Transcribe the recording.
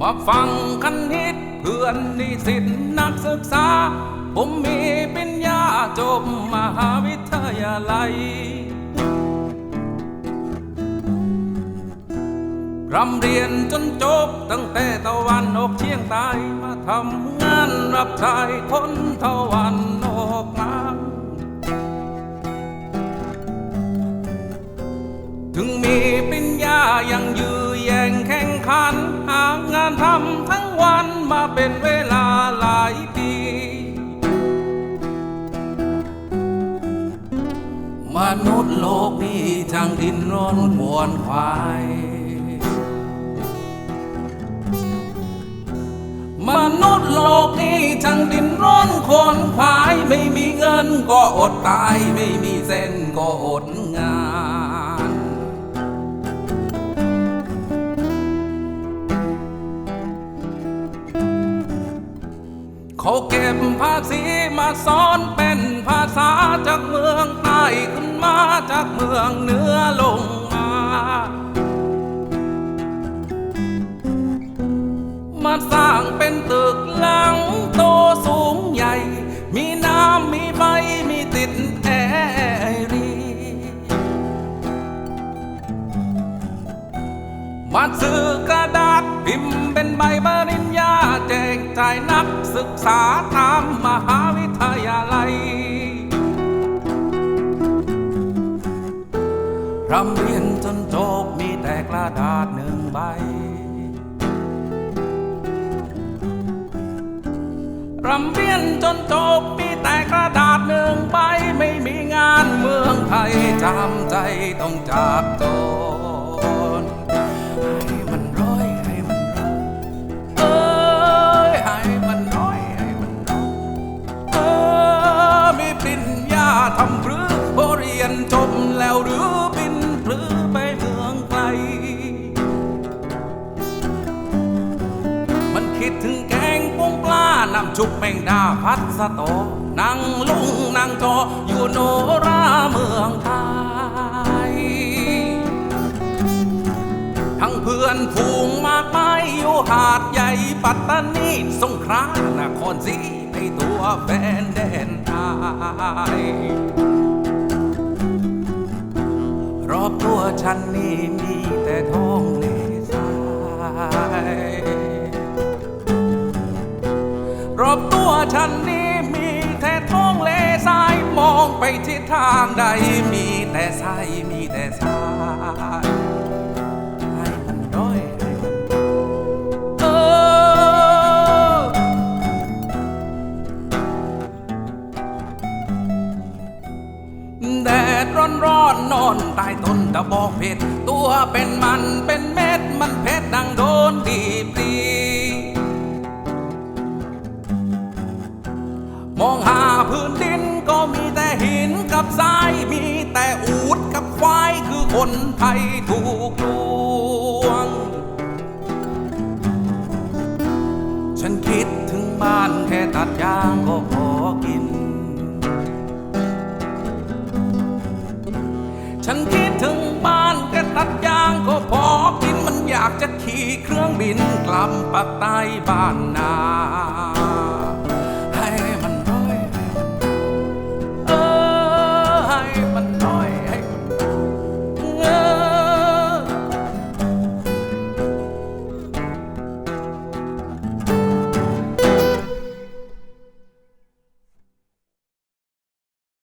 มาฟังคันฮิตเพื่อนนิสิตนักศึกษา ผมมีปริญญาจบมหาวิทยาลัยรำเรียนจนจบตั้งแต่ตะวันออกเชียงใต้มาทำงานรับใช้คนตะวันออกกลางถึงมีปริญญายังยื้อแย่งแข่ ขันหางานทำทั้งวันมาเป็นเวลาหลายปี มนุษย์โลกนี้ช่างดินร้อนหวนควายมนุษย์โลกนี้ช่างดินร้อนคนควาย ไม่มีเงินก็อดตาย ไม่มีเส้นก็อด สีมาสอนเป็นภาษาจากเมืองใต้ขึ้นมาจากเมืองเหนือลงมา มาสร้างเป็นตึกหลังโตสูงใหญ่ มีน้ำมีไฟมีติดแอร์รี มาซื้อกระดาษพิมพ์เป็นใบปริญญาแจกจ่ายนักศึกษาตา รำเรียนจนจบมีแต่กระดาษหนึ่งใบ รำเรียนจนจบมีแต่กระดาษหนึ่งใบ ไม่มีงานเมืองไทยจำใจต้องจากจบ ชุบแมงดาพัดสะโตนั่งลุงนั่งจออยู่โนราเมืองไทย ทั้งเพื่อนฝูงมากมายอยู่หาดใหญ่ปัตตานีสงขลานครศรีในตัวแฟนแดนไทยรอบตัวฉันนี่มี ฉันนี่มีแต่ท้องเลทรายมองไปทิศทางใดมีแต่ทรายมีแต่ทรายให้มันร้อยให้มันเออแดดร้อนร้อนนอนใต้ต้นตะบอกเพชรตัวเป็นมันเป็นเม็ดมันเพชรดังโดนดีปรี มองหาพื้นดินก็มีแต่หินกับทราย มีแต่อูดกับควายคือคนไทยถูกลวง ฉันคิดถึงบ้านแค่ตัดยางก็พอกิน ฉันคิดถึงบ้านแค่ตัดยางก็พอกิน มันอยากจะขี่เครื่องบินกลับปักใต้บ้านนา